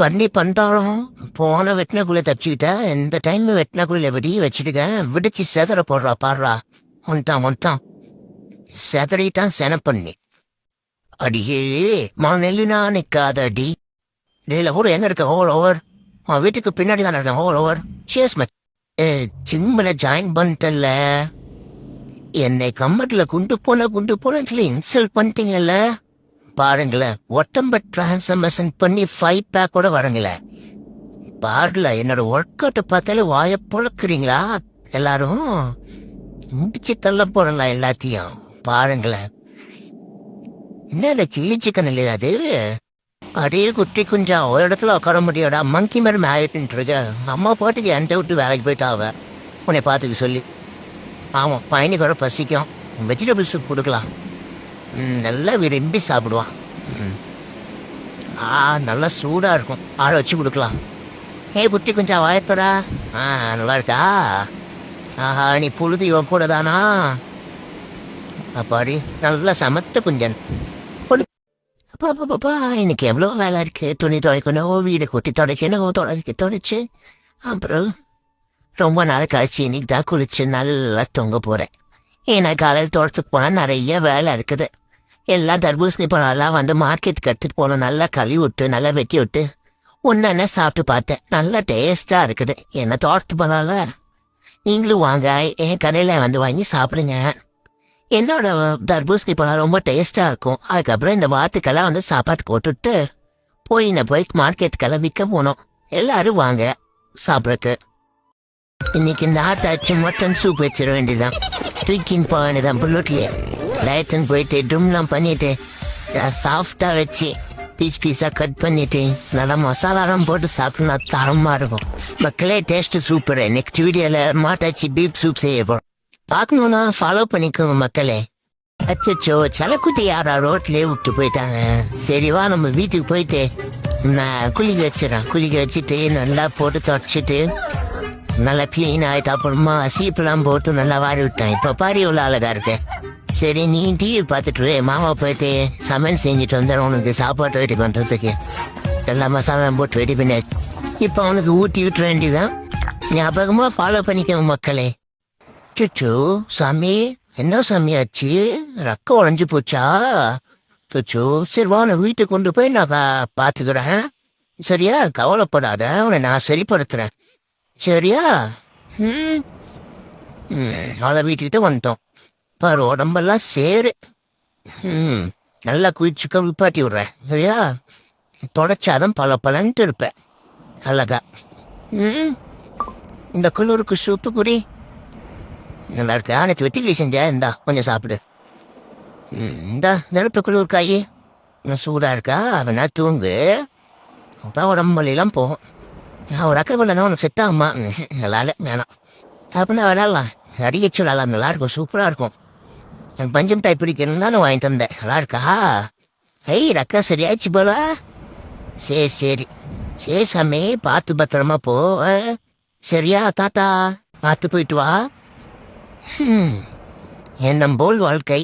பண்ணி பண்றாலும் போன வெட்டினக்குள்ளே தப்பிச்சுக்கிட்ட இந்த டைம் வெட்டினக்குள்ள வெடி வச்சுட்டுக்க விடிச்சு செதற போடுறா பாடுறா. ஒன்ட்டான் ஒன்ட்டான் செதறிட்டான் சென பண்ணி அடியே மனநெல்லினா நிக்காத அடி டேல ஊர் எங்க இருக்க? ஹோல் ஓவர். உன் வீட்டுக்கு பின்னாடி தான் இருக்கேன். ஹோல் ஓவர். சேஸ் மச் ஏ ஜிம்மில் ஜாயின் பண்ணிட்டல என்னை கம்மட்டில் குண்டு போன குண்டு போன சொல்லி இன்சல்ட் பண்ணிட்டீங்கல்ல. பாருங்களேன் ஒட்டம்ப டிரான்ஸ்ஃபர்மேஷன் பண்ணி ஃபைவ் பேக் கூட வரங்களேன். பாருல என்னோட ஒர்க் அவுட்டை பார்த்தாலே வாய பொழக்கிறீங்களா? எல்லாரும் முடிச்சு தள்ள போறல எல்லாத்தையும். பாருங்களேன். என்ன சில்லி சிக்கன் இல்லையா அது? அதே குட்டி குஞ்சா ஒரு இடத்துல உட்கார முடியாடா மங்கி மாதிரி மேயிட்டு இருக்க அம்மா பாட்டுக்கு என்கிட்ட விட்டு வேலைக்கு போயிட்டா அவ உன்னை பார்த்துக்க சொல்லி. ஆமாம் பையனுக்கு வர பசிக்கும். வெஜிடபிள்ஸ் கொடுக்கலாம். நல்லா விரும்பி சாப்பிடுவான். ம். ஆ நல்லா சூடாக இருக்கும். ஆளை வச்சு கொடுக்கலாம். ஏ குட்டி குஞ்சா வாயத்தரா ஆ நல்லா இருக்கா? ஆஹா நீ பொழுது இவன் கூட தானா? அப்பாடி நல்லா சமத்த குஞ்சன். பொழு- அப்பா, அப்பா, இன்னைக்கு எவ்வளோ வேலை இருக்கு? துணி துவைக்கணும் வீடு கொட்டி துடைக்கணும் துடைக்க துடைச்சு அப்புறம் ரொம்ப நாள் கழிச்சு இன்னைக்கு தான் குளிச்சு நல்லா தொங்க போகிறேன் ஏன்னா காலையில் தோட்டத்துக்கு போனால் நிறைய வேலை இருக்குது. எல்லாம் தர்பூசணி பழம்லாம் வந்து மார்க்கெட்டுக்கு எடுத்துகிட்டு போகணும். நல்லா கழுவி விட்டு நல்லா வெட்டி விட்டு ஒன்று சாப்பிட்டு பார்த்தேன். நல்லா டேஸ்ட்டாக இருக்குது. என்ன தோட்டத்து பழம்ல நீங்களும் வாங்க. என் கடையில் வந்து வாங்கி சாப்பிடுங்க. என்னோட தர்பூசணி பழம் ரொம்ப டேஸ்ட்டாக இருக்கும். அதுக்கப்புறம் இந்த வாத்துக்கெல்லாம் வந்து சாப்பாட்டு போட்டுட்டு போய் நான் போய் மார்க்கெட்டுக்கெல்லாம் விற்க போனோம். எல்லாரும் வாங்க சாப்பிட்றதுக்கு. இன்னைக்கு நாட்டாச்சு மட்டன் சூப் வச்சிட வேண்டியதான் தூக்கின்னு போக வேண்டியதான் புல்லட்லயே லயத்துன்னு போயிட்டு ட்ரம்லாம் பண்ணிட்டு சாஃப்டா வச்சு பீஸ் பீஸா கட் பண்ணிட்டு நல்லா மசாலாலாம் போட்டு சாப்பிட்டா தரமா இருக்கும். மக்களே டேஸ்ட் சூப்பர் நெக்ஸ்ட் வீடியோல மாட்டாச்சி பீப் சூப் செய்ய போறோம். பார்க்கணும்னா ஃபாலோ பண்ணிக்கோங்க மக்களே. அச்சோ சலக்குட்டி யாரா ரோட்லயே விட்டு போயிட்டாங்க. சரிவா நம்ம வீட்டுக்கு போயிட்டு நான் குளிக்க வச்சிடறேன். குளிக்க வச்சுட்டு நல்லா போட்டு தொடச்சிட்டு நல்லா கிளீன் ஆயிட்டு அப்புறமா சீப்பெல்லாம் போட்டு நல்லா வாரி விட்டேன். இப்போ பாரி உள்ள அழகா இருக்கு. சரி நீ டிவி பார்த்துட்டு மாமா போயிட்டு சமையல் செஞ்சுட்டு வந்துடுறேன். உனக்கு சாப்பாடு ரெடி பண்ணுறதுக்கு எல்லா மசாலாம் போட்டு ரெடி பண்ணி. இப்போ அவனுக்கு ஊட்டி விட்டுற வேண்டியதான் ஞாபகமாக ஃபாலோ பண்ணிக்கோங்க மக்களே. சுச்சு சாமி என்ன சாமி ஆச்சு? ரக்கம் உடஞ்சி போச்சா? சுச்சு சரி வா வீட்டுக்கு கொண்டு போய் நான் பா- பார்த்துக்கிறேன். சரியா? கவலைப்படாத. உன்னை நான் சரிப்படுத்துறேன். சரியா ம் ம் அதை வீட்டுக்கிட்ட வந்துட்டோம் பாரு உடம்பெல்லாம் சேரு ம் நல்லா குளிச்சு விப்பாட்டி விட்றேன் சரியா தொடச்சாதான் பல பலன்ட்டு இருப்பேன் அழகா ம் இந்த குளிருக்கு சூப்பு குடி நல்லா இருக்கா ஆனத்து வெட்டிக்கிளி செஞ்சா இந்தா கொஞ்சம் சாப்பிடு ம், இந்தா நெருப்பு குளிர் காயி இன்னும் சூடாக இருக்கா அவனா தூங்கு அப்போ உடம்பு வலியெல்லாம் போகும் நான் ஒரு அக்கா பண்ணா உனக்கு செட் ஆகுமா நல்லா இல்லை வேணாம் அப்படின்னா விளாட்லாம் அடிக்கச்சு விளாட்லாம் நல்லா இருக்கும் சூப்பராக இருக்கும் எனக்கு பஞ்சம் டைப் பிடிக்கணும்னு நான் வாங்கி தந்தேன் நல்லா இருக்கா ஐய் ரக்கா சரியாச்சு போல சரி சரி சரி சாமி பார்த்து பத்திரமா போ சரியா தாத்தா பார்த்து போயிட்டு வா ஹம், போல் வாழ்க்கை